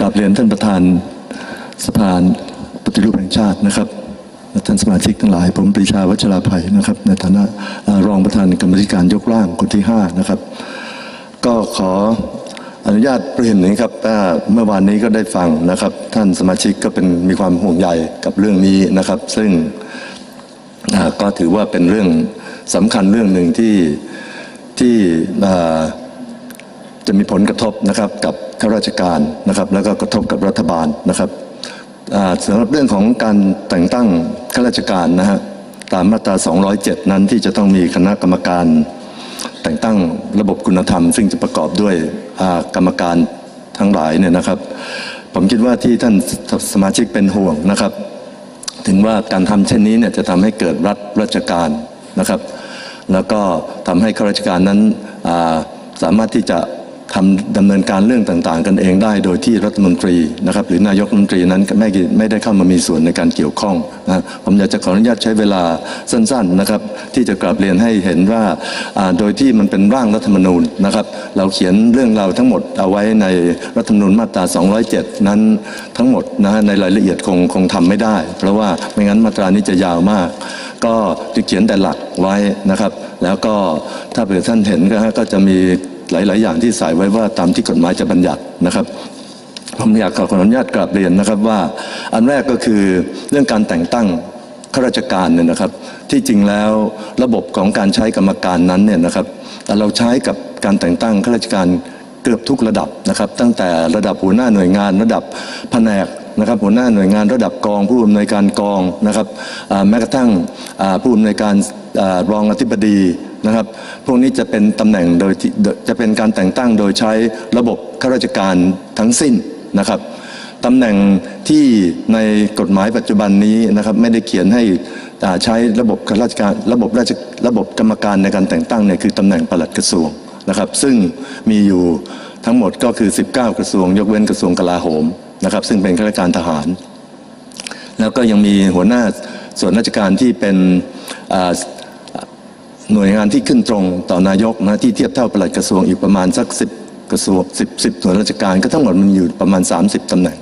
กราบเรียนท่านประธานสภาปฏิรูปแห่งชาตินะครับท่านสมาชิกทั้งหลาย ผมปรีชาวัชราภัยนะครับ ในฐานะรองประธานกรรมธิการยกร่างคนที่ 5 นะครับ ก็ขออนุญาตเรียนนี้ครับว่าเมื่อวานนี้ก็ได้ฟังนะครับ ท่านสมาชิกก็เป็นมีความห่วงใยกับเรื่องนี้นะครับ ซึ่งก็ถือว่าเป็นเรื่องสำคัญเรื่องหนึ่งที่ที่จะมีผลกระทบนะครับกับ ข้าราชการนะครับแล้วก็กระทบกับรัฐบาลนะครับสำหรับเรื่องของการแต่งตั้งข้าราชการนะฮะตามมาตรา 207 นั้นที่จะต้องมีคณะกรรมการ แต่งตั้งระบบคุณธรรม ซึ่งจะประกอบด้วยกรรมการทั้งหลายเนี่ยนะครับ ผมคิดว่าที่ท่านสสมาชิกเป็นห่วงนะครับ ถึงว่าการทำเช่นนี้เนี่ยจะทำให้เกิดรัฐราชการนะครับ แล้วก็ทำให้ข้าราชการนั้นาสามารถที่จะ ทำดำเนินการเรื่องต่างๆ กันเองได้โดยที่รัฐมนตรีนะครับหรือนายกรัฐมนตรีนั้นไม่ไม่ได้เข้ามามีส่วนในการเกี่ยวข้องนะผมอยากจะขออนุญาตใช้เวลาสั้นๆนะครับที่จะกลับเรียนให้เห็นว่าโดยที่มันเป็นร่างรัฐธรรมนูญนะครับ เราเขียนเรื่องราวทั้งหมดเอาไว้ในรัฐธรรมนูญมาตรา 207 นั้นทั้งหมดนะฮะในรายละเอียดคงคงทำไม่ได้ เพราะว่าไม่งั้นมาตรานี้จะยาวมาก ก็จะเขียนแต่หลักไว้นะครับ แล้วก็ถ้าเผื่อท่านเห็นก็ฮะก็จะมี หลาย ๆ อย่างที่ใส่ไว้ว่าตามที่กฎหมายจะบัญญัตินะครับผมอยากขออนุญาตกราบเรียนนะครับว่า อันแรกก็คือเรื่องการแต่งตั้งข้าราชการเนี่ยนะครับ ที่จริงแล้วระบบของการใช้กรรมการนั้นเนี่ยนะครับเราใช้กับการแต่งตั้งข้าราชการเกือบทุกระดับนะครับ ตั้งแต่ระดับหัวหน้าหน่วยงานระดับแผนกนะครับหัวหน้าหน่วยงานระดับกอง ผู้อำนวยการกองนะครับแม้กระทั่งผู้อำนวยการรองอธิบดี นะครับ พวกนี้จะเป็นตำแหน่งโดยที่จะเป็นการแต่งตั้งโดยใช้ระบบข้าราชการทั้งสิ้นนะครับตำแหน่งที่ในกฎหมายปัจจุบันนี้นะครับไม่ได้เขียนให้ใช้ระบบข้าราชการระบบราชระบบกรรมการในการแต่งตั้งเนี่ยคือตำแหน่งปลัดกระทรวงนะครับซึ่งมีอยู่ทั้งหมดก็คือ 19 กระทรวง ยกเว้นกระทรวงกลาโหมนะครับซึ่งเป็นข้าราชการทหาร แล้วก็ยังมีหัวหน้าส่วนราชการที่เป็น หน่วยงานที่ขึ้นตรงต่อนายกนะที่เทียบเท่าปลัดกระทรวงอีกประมาณสักสิบกระทรวงสิบสิบหน่วยราชการก็ทั้งหมดมันอยู่ประมาณ 30ตำแหน่ง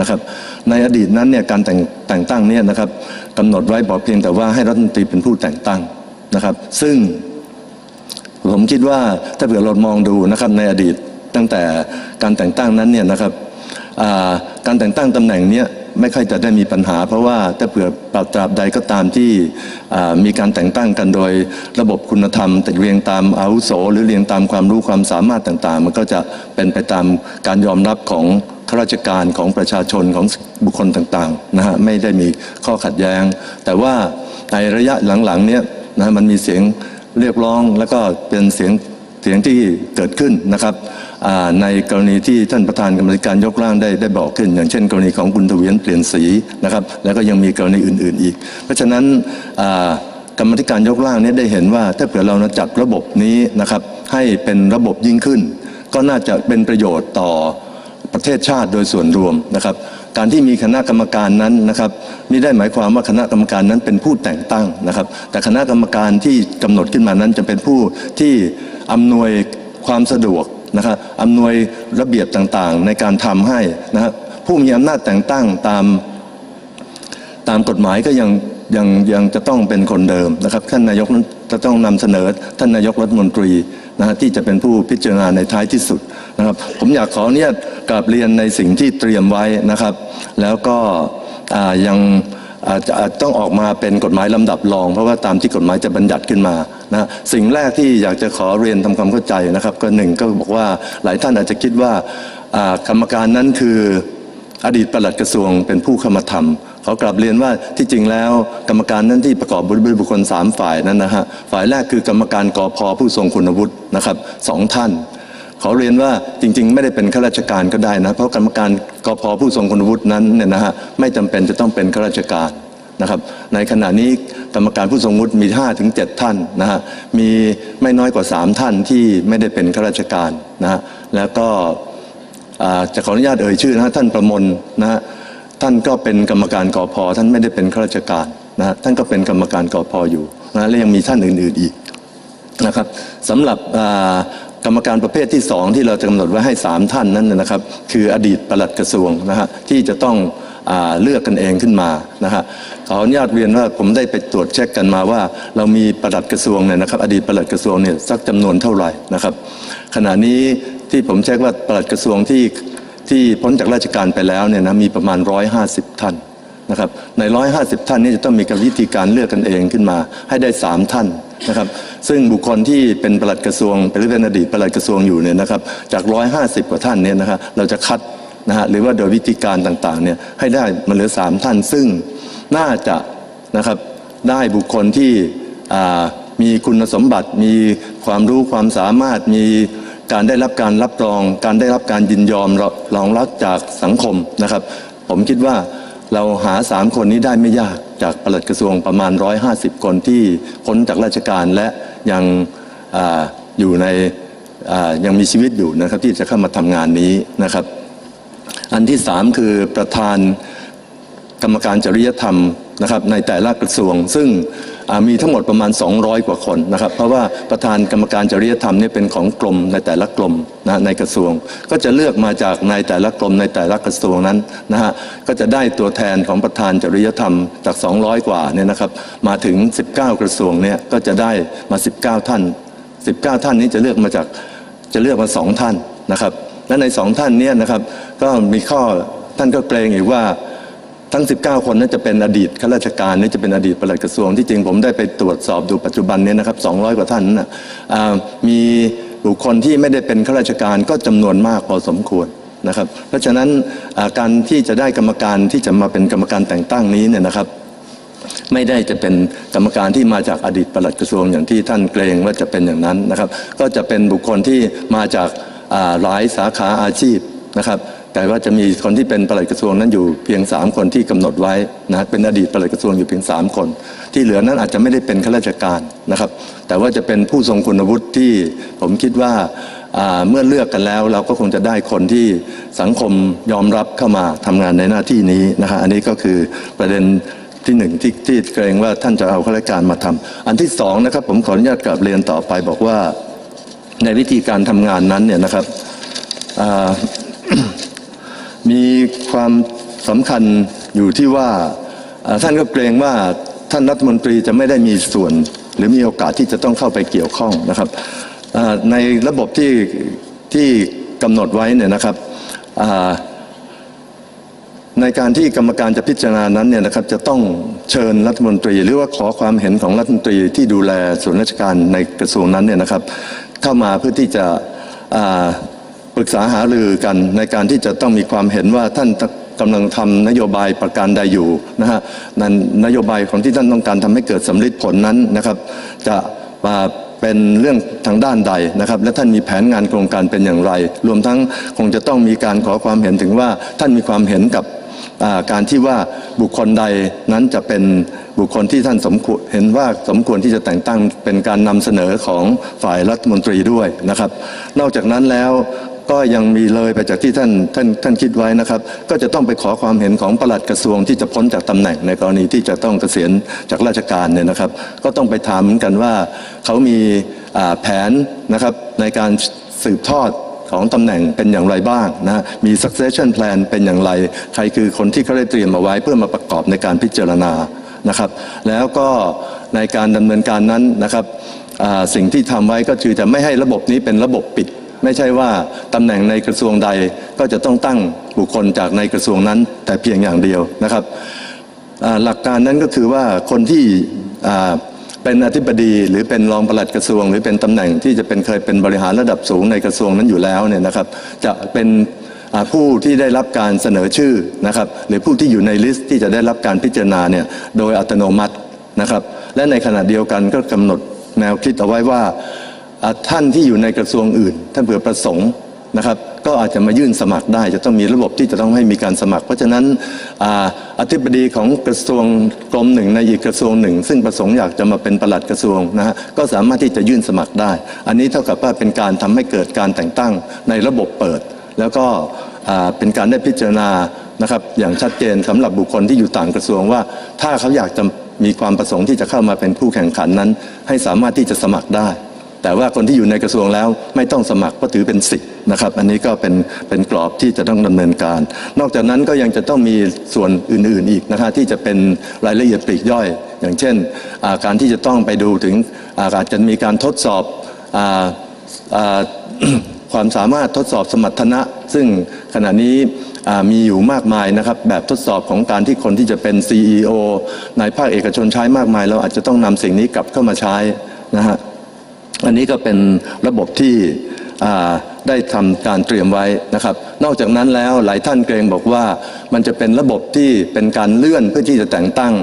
นะครับ ในอดีตนั้นเนี่ยการแต่งแต่งตั้งเนี่ยนะครับกำหนดไว้บอกเพียงแต่ว่าให้รัฐมนตรีเป็นผู้แต่งตั้งนะครับ ซึ่งผมคิดว่าถ้าเผื่อเรามองดูนะครับในอดีตตั้งแต่การแต่งตั้งนั้นเนี่ยนะครับการแต่งตั้งตำแหน่งเนี้ย ไม่ค่อยจะได้มีปัญหา เพราะว่าถ้าเผื่อปราบตราบใดก็ตามที่มีการแต่งตั้งกันโดยระบบคุณธรรม แต่เรียงตามอาวุโส หรือเรียงตามความรู้ความสามารถต่างๆ มันก็จะเป็นไปตามการยอมรับของข้าราชการของประชาชนของบุคคลต่างๆนะฮะไม่ได้มีข้อขัดแย้ง แต่ว่าในระยะหลังๆเนี้ยนะฮะมันมีเสียงเรียกร้องแล้วก็เป็นเสียงเสียงที่เกิดขึ้นนะครับ ในกรณีที่ท่านประธานกรรมธิการยกร่างได้ได้บอกขึ้น อย่างเช่น กรณีของคุณทเวียนเปลี่ยนสีนะครับ แล้วก็ยังมีกรณีอื่น ๆ อีก เพราะฉะนั้นกรรมธิการยกร่างนี้ได้เห็นว่า ถ้าเผื่อเราจัดระบบนี้นะครับให้เป็นระบบยิ่งขึ้น ก็น่าจะเป็นประโยชน์ต่อประเทศชาติโดยส่วนรวมนะครับ การที่มีคณะกรรมการนั้นนะครับไม่ได้หมายความว่าคณะกรรมการนั้นเป็นผู้แต่งตั้งนะครับ แต่คณะกรรมการที่กำหนดขึ้นมานั้นจะเป็นผู้ที่อำนวยความสะดวก นะครับอำนวยระเบียบต่างๆ ในการทำให้นะครับผู้มีอำนาจแต่งตั้งตามตามกฎหมายก็ยังยังยังจะต้องเป็นคนเดิมนะครับท่านนายกจะต้องนำเสนอท่านนายกรัฐมนตรีนะฮะที่จะเป็นผู้พิจารณาในท้ายที่สุดนะครับ ผมอยากขออนุญาตกราบเรียนในสิ่งที่เตรียมไว้นะครับ แล้วก็ยัง ต้องออกมาเป็นกฎหมายลำดับรอง เพราะว่าตามที่กฎหมายจะบัญญัติขึ้นมานะสิ่งแรกที่อยากจะขอเรียนทำความเข้าใจนะครับ ก็หนึ่งก็บอกว่าหลายท่านอาจจะคิดว่ากรรมการนั้นคืออดีตปลัดกระทรวงเป็นผู้เข้ามาทำขอกลับเรียนว่าที่จริงแล้วกรรมการนั้นที่ประกอบด้วยบุคคลสามฝ่ายนั้นนะฮะฝ่ายแรกคือกรรมการกอพผู้ทรงคุณวุฒินะครับสองท่าน ขอเรียนว่าจริงๆ ไม่ได้เป็นข้าราชการก็ได้นะ เพราะกรรมการกอพผู้ทรงคุณวุฒินั้นเนี่ยนะฮะไม่จำเป็นจะต้องเป็นข้าราชการนะครับในขณะนี้กรรมการผู้ทรงวุฒิมี5ถึง7ท่านนะฮะมีไม่น้อยกว่า 3 ท่านที่ไม่ได้เป็นข้าราชการนะฮะแล้วก็จะขออนุญาตเอ่ยชื่อนะฮะท่านประมลนะฮะท่านก็เป็นกรรมการกอพท่านไม่ได้เป็นข้าราชการนะฮะท่านก็เป็นกรรมการกอพอยู่นะและยังมีท่านอื่นๆอีกนะครับสำหรับ กรรมการประเภทที่สองที่เราจะกำหนดไว้ให้สามท่านนั้นนะครับ คืออดีตปลัดกระทรวงนะฮะที่จะต้องอเลือกกันเองขึ้นมานะฮะขออนุญาตเรียนว่าผมได้ไปตรวจเช็คกันมาว่า เรามีปลัดกระทรวงเนี่ยนะครับ อดีตปลัดกระทรวงเนี่ยสักจำนวนเท่าไหร่นะครับ ขณะนี้ที่ผมเช็คว่าปลัดกระทรวงที่ที่พ้นจากราชการไปแล้วเนี่ยนะมีประมาณ 150 ท่านนะครับใน 150 ท่านนี้จะต้องมีการวิธีการเลือกกันเองขึ้นมา ให้ได้ 3 ท่าน นะครับ ซึ่งบุคคลที่เป็นปลัดกระทรวงเป็นหรือเป็นอดีตปลัดกระทรวงอยู่เนี่ยนะครับ จาก 150 กว่าท่านเนี่ยนะครับเราจะคัดนะฮะหรือว่าโดยวิธีการต่างๆเนี่ยให้ได้มาเหลือ 3 ท่าน ซึ่งน่าจะนะครับได้บุคคลที่มีคุณสมบัติ มีความรู้ความสามารถ มีการได้รับการรับรอง การได้รับการยินยอมรองรับจากสังคมนะครับ ผมคิดว่าเราหาสามคนนี้ได้ไม่ยาก จากปลัดกระทรวงประมาณ 150 คนที่พ้นจากราชการและยังออยู่ในยังมีชีวิตอยู่นะครับที่จะเข้ามาทำงานนี้นะครับ อันที่สามคือประธานกรรมการจริยธรรมนะครับในแต่ละกระทรวงซึ่ง มีทั้งหมดประมาณ 200 กว่าคนนะครับ เพราะว่าประธานกรรมการจริยธรรมเนี่ยเป็นของกรมในแต่ละกรมนะในกระทรวง ก็จะเลือกมาจากในแต่ละกรมในแต่ละกระทรวงนั้นนะฮะก็จะได้ตัวแทนของประธานจริยธรรมจาก 200 กว่าเนี่ยนะครับมาถึง 19 กระทรวงเนี่ยก็จะได้มา 19 ท่าน 19 ท่านนี้จะเลือกมาจากจะเลือกมาสองท่านนะครับและในสองท่านเนี้นะครับก็มีข้อท่านก็เกรงอีกว่า ทั้ง 19 คนนั้นจะเป็นอดีตข้าราชการนี่จะเป็นอดีตปลัดกระทรวงที่จริงผมได้ไปตรวจสอบดูปัจจุบันนี้นะครับ 200 กว่าท่านนะมีบุคคลที่ไม่ได้เป็นข้าราชการก็จำนวนมากพอสมควรนะครับ เพราะฉะนั้นการที่จะได้กรรมการที่จะมาเป็นกรรมการแต่งตั้งนี้เนี่ยนะครับ ไม่ได้จะเป็นกรรมการที่มาจากอดีตปลัดกระทรวงอย่างที่ท่านเกรงว่าจะเป็นอย่างนั้นนะครับ ก็จะเป็นบุคคลที่มาจากหลายสาขาอาชีพนะครับ แต่ว่าจะมีคนที่เป็นปลัดกระทรวงนั้นอยู่เพียง 3 คนที่กำหนดไว้นะเป็นอดีตปลัดกระทรวงอยู่เพียง 3 คน ที่เหลือนั้นอาจจะไม่ได้เป็นข้าราชการนะครับ แต่ว่าจะเป็นผู้ทรงคุณวุฒิที่ผมคิดว่าเมื่อเลือกกันแล้ว เราก็คงจะได้คนที่สังคมยอมรับเข้ามาทำงานในหน้าที่นี้นะฮะอันนี้ก็คือประเด็นที่หนึ่งที่ที่เกรงว่าท่านจะเอาข้าราชการมาทำอันที่สองนะครับผมขออนุญาตกลับเรียนต่อไปบอกว่าในวิธีการทำงานนั้นเนี่ยนะครับ มีความสำคัญอยู่ที่ว่าท่านก็เกรงว่าท่านรัฐมนตรีจะไม่ได้มีส่วน หรือมีโอกาสที่จะต้องเข้าไปเกี่ยวข้องนะครับในระบบที่ที่กำหนดไว้เนี่ยนะครับในการที่กรรมการจะพิจารณานั้นเนี่ยนะครับจะต้องเชิญรัฐมนตรี หรือว่าขอความเห็นของรัฐมนตรีที่ดูแลส่วนราชการในกระทรวงนั้นเนี่ยนะครับ เข้ามาเพื่อที่จะ รึกษาหารือกันในการที่จะต้องมีความเห็นว่าท่านกำลังทำนโยบายประการใดอยู่นะฮะนั้นนโยบายของที่ท่านต้องการทำให้เกิดสำลิดผลนั้นนะครับ จะมาเป็นเรื่องทางด้านใดนะครับ และท่านมีแผนงานโครงการเป็นอย่างไร รวมทั้งคงจะต้องมีการขอความเห็นถึงว่าท่านมีความเห็นกับาการที่ว่าบุคคลใดนั้นจะเป็นบุคคลที่ท่านสมควรเห็นว่าสมควรที่จะแต่งตั้งเป็นการนำเสนอของฝ่ายรัฐมนตรีด้วยนะครับ นอกจากนั้นแล้ว ก็ยังมีเลยไปจากที่ท่านท่านท่านคิดไว้นะครับ ก็จะต้องไปขอความเห็นของปลัดกระทรวงที่จะพ้นจากตำแหน่งในกรณีที่จะต้องเกษียณจากราชการเนี่ยนะครับ ก็ต้องไปถามกันว่าเขามีแผนนะครับในการสืบทอดของตำแหน่งเป็นอย่างไรบ้างนะมี succession plan เป็นอย่างไร ใครคือคนที่เขาได้เตรียมเอาไว้เพื่อมาประกอบในการพิจารณานะครับ แล้วก็ในการดำเนินการนั้นนะครับสิ่งที่ทำไว้ก็คือจะไม่ให้ระบบนี้เป็นระบบปิด ไม่ใช่ว่าตำแหน่งในกระทรวงใดก็จะต้องตั้งบุคคลจากในกระทรวงนั้น แต่เพียงอย่างเดียวนะครับหลักการนั้นก็คือว่าคนที่เป็นอธิบดีหรือเป็นรองปลัดกระทรวง หรือเป็นตำแหน่งที่จะเป็นเคยเป็นบริหารระดับสูงในกระทรวงนั้นอยู่แล้วเนี่ยนะครับ จะเป็นผู้ที่ได้รับการเสนอชื่อนะครับ หรือผู้ที่อยู่ในลิสต์ที่จะได้รับการพิจารณาเนี่ยโดยอัตโนมัตินะครับ และในขณะเดียวกันก็กำหนดแนวคิดเอาไว้ว่า ท่านที่อยู่ในกระทรวงอื่น ท่านเผื่อประสงค์นะครับ ก็อาจจะมายื่นสมัครได้ จะต้องมีระบบที่จะต้องให้มีการสมัคร เพราะฉะนั้นออธิบดีของกระทรวงกรมหนึ่งในอีกกระทรวงหนึ่ง ซึ่งประสงค์อยากจะมาเป็นประหลัดกระทรวงนะฮะก็สามารถที่จะยื่นสมัครได้ อันนี้เท่ากับว่าเป็นการทำให้เกิดการแต่งตั้งในระบบเปิด แล้วก็เป็นการได้พิจารณานะครับอย่างชัดเจนสำหรับบุคคลที่อยู่ต่างกระทรวงว่า ถ้าเขาอยากจะมีความประสงค์ที่จะเข้ามาเป็นผู้แข่งขันนั้น ให้สามารถที่จะสมัครได้ แต่ว่าคนที่อยู่ในกระทรวงแล้วไม่ต้องสมัครก็ถือเป็นสิทธิ์นะครับ อันนี้ก็เป็นเป็นกรอบที่จะต้องดำเนินการ นอกจากนั้นก็ยังจะต้องมีส่วนอื่นๆอีกนะฮะที่จะเป็นรายละเอียดปลีกย่อย อย่างเช่นาการที่จะต้องไปดูถึงอาจจะมีการทดสอบออความสามารถทดสอบสมรรถนะ ซึ่งขณะนี้มีอยู่มากมายนะครับ แบบทดสอบของการที่คนที่จะเป็น CEO ในภาคเอกชนใช้มากมาย เราอาจจะต้องนำสิ่งนี้กลับเข้ามาใช้นะฮะ อันนี้ก็เป็นระบบที่ได้ทำการเตรียมไว้นะครับ นอกจากนั้นแล้วหลายท่านเกรงบอกว่ามันจะเป็นระบบที่เป็นการเลื่อนเพื่อที่จะแต่งตั้ง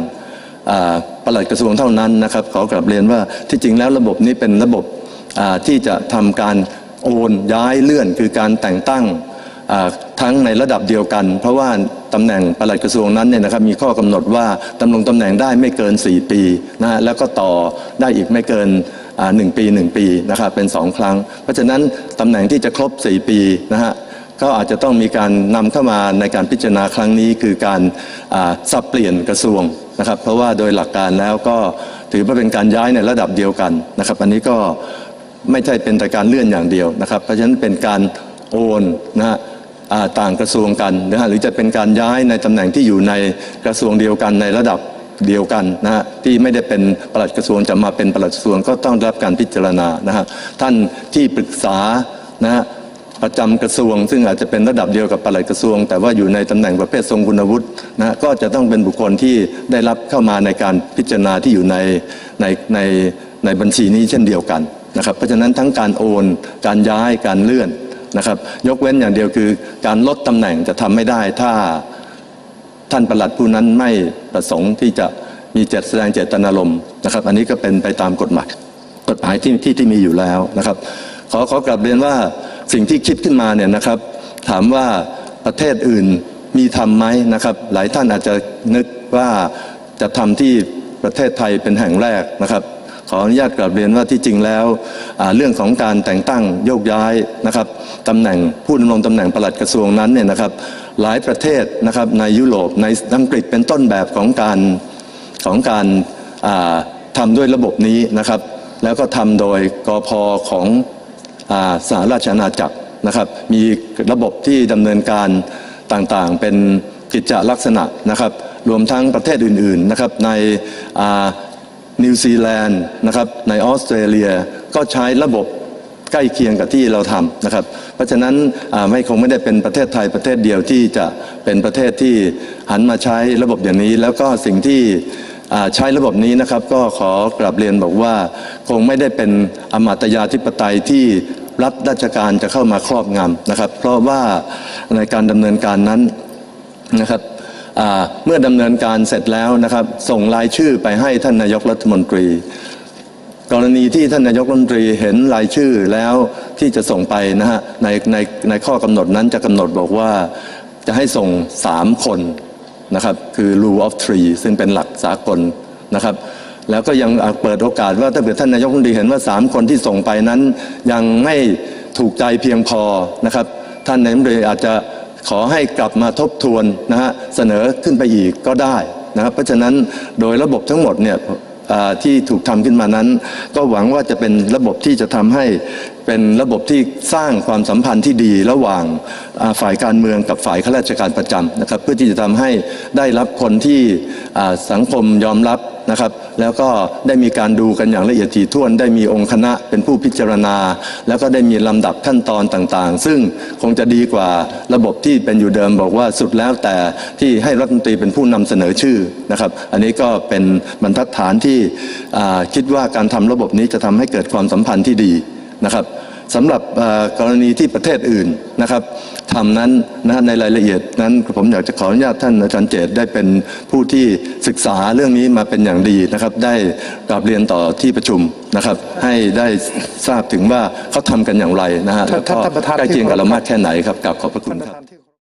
อ่าปลัดกระทรวงเท่านั้นนะครับ ขอกลับเรียนว่าที่จริงแล้วระบบนี้เป็นระบบที่จะทำการโอนย้ายเลื่อนคือการแต่งตั้งทั้งในระดับเดียวกัน เพราะว่าตำแหน่งปลัดกระทรวงนั้นเนี่ยนะครับมีข้อกำหนดว่าดำรงตำแหน่งได้ไม่เกิน 4 ปีนะฮะแล้วก็ต่อได้อีกไม่เกิน หนึ่งปี 1 ปีนะครับเป็น 2 ครั้ง เพราะฉะนั้นตำแหน่งที่จะครบ 4 ปีนะฮะก็อาจจะต้องมีการนำเข้ามาในการพิจารณาครั้งนี้คือการสับเปลี่ยนกระทรวงนะครับ เพราะว่าโดยหลักการแล้วก็ถือว่าเป็นการย้ายในระดับเดียวกันนะครับ อันนี้ก็ไม่ใช่เป็นแต่การเลื่อนอย่างเดียวนะครับ เพราะฉะนั้นเป็นการโอนนะฮะต่างกระทรวงกันนะฮะหรือจะเป็นการย้ายในตำแหน่งที่อยู่ในกระทรวงเดียวกันในระดับ เดียวกันนะฮะที่ไม่ได้เป็นปลัดกระทรวงจะมาเป็นปลัดกระทรวงก็ต้องรับการพิจารณานะฮะท่านที่ปรึกษานะฮะประจำกระทรวง ซึ่งอาจจะเป็นระดับเดียวกับปลัดกระทรวง แต่ว่าอยู่ในตำแหน่งประเภททรงคุณวุฒินะฮะก็จะต้องเป็นบุคคลที่ได้รับเข้ามาในการพิจารณาที่อยู่ในในในในบัญชีนี้เช่นเดียวกันนะครับเพราะฉะนั้นทั้งการโอนการย้ายการเลื่อนนะครับ ยกเว้นอย่างเดียวคือการลดตำแหน่งจะทำไม่ได้ถ้า ท่านประหลัดผู้นั้นไม่ประสงค์ที่จะมีเจตแสดงเจตนารมณ์นะครับ อันนี้ก็เป็นไปตามกฎหมายกฎหมายที่ที่ที่มีอยู่แล้วนะครับ ขอขอกลับเรียนว่าสิ่งที่คิดขึ้นมาเนี่ยนะครับ ถามว่าประเทศอื่นมีทำไหมนะครับ หลายท่านอาจจะนึกว่าจะทำที่ประเทศไทยเป็นแห่งแรกนะครับ ขออนุญาตกลับเรียนว่าที่จริงแล้วเรื่องของการแต่งตั้งโยกย้ายนะครับตำแหน่งผู้ดำรงตำแหน่งปลัดกระทรวงนั้นเนี่ยนะครับหลายประเทศนะครับในยุโรปในอังกฤษเป็นต้นแบบของการของการอ่าทำด้วยระบบนี้นะครับ แล้วก็ทำโดยกอพของอาสหราชอาณาจักรนะครับมีระบบที่ดำเนินการต่างๆ เป็นกิจจลักษณะนะครับ รวมทั้งประเทศอื่นๆนะครับในอ่า นิวซีแลนด์นะครับในออสเตรเลียก็ใช้ระบบใกล้เคียงกับที่เราทำนะครับ เพราะฉะนั้นไม่คงไม่ได้เป็นประเทศไทยประเทศเดียวที่จะเป็นประเทศที่หันมาใช้ระบบอย่างนี้ แล้วก็สิ่งที่ใช้ระบบนี้นะครับ ก็ขอกลับเรียนบอกว่า คงไม่ได้เป็นอมาตยาธิปไตยที่รัฐราชการจะเข้ามาครอบงำนะครับ เพราะว่าในการดำเนินการนั้นนะครับ เมื่อดำเนินการเสร็จแล้วนะครับ ส่งรายชื่อไปให้ท่านนายกรัฐมนตรี กรณีที่ท่านนายกรัฐมนตรีเห็นรายชื่อแล้วที่จะส่งไปนะฮะในในในข้อกำหนดนั้นจะกำหนดบอกว่าจะให้ส่ง3คนนะครับคือ rule of three ซึ่งเป็นหลักสากลนะครับ แล้วก็ยังเปิดโอกาสว่าถ้าเกิดท่านนายกรัฐมนตรีเห็นว่า 3 คนที่ส่งไปนั้น ยังไม่ถูกใจเพียงพอนะครับ ท่านนายกรัฐมนตรีอาจจะ ขอให้กลับมาทบทวนนะฮะเสนอขึ้นไปอีกก็ได้นะครับเพราะฉะนั้นโดยระบบทั้งหมดเนี่ยที่ถูกทำขึ้นมานั้น ก็หวังว่าจะเป็นระบบที่จะทำให้เป็นระบบที่สร้างความสัมพันธ์ที่ดีระหว่างฝ่ายการเมืองกับฝ่ายข้าราชการประจำนะครับ เพื่อที่จะทำให้ได้รับคนที่สังคมยอมรับนะครับ แล้วก็ได้มีการดูกันอย่างละเอียดถี่ถ้วน ได้มีองค์คณะเป็นผู้พิจารณา แล้วก็ได้มีลำดับขั้นตอนต่างๆ ซึ่งคงจะดีกว่าระบบที่เป็นอยู่เดิมบอกว่าสุดแล้วแต่ที่ให้รัฐมนตรีเป็นผู้นำเสนอชื่อนะครับ อันนี้ก็เป็นบรรทัดฐานที่คิดว่าการทำระบบนี้จะทำให้เกิดความสัมพันธ์ที่ดีนะครับ สำหรับอ่ากรณีที่ประเทศอื่นนะครับทำนั้นนะฮะในรายละเอียดนั้นผมอยากจะขออนุญาตท่านอาจารย์เจตได้เป็นผู้ที่ศึกษาเรื่องนี้มาเป็นอย่างดีนะครับ ได้กราบเรียนต่อที่ประชุมนะครับ ให้ได้ทราบถึงว่าเขาทำกันอย่างไรนะฮะแล้วก็ท่านประธานใกล้เคียงกับเรามากแค่ไหนครับกราบขอบพระคุณท่านปคระรับธานที่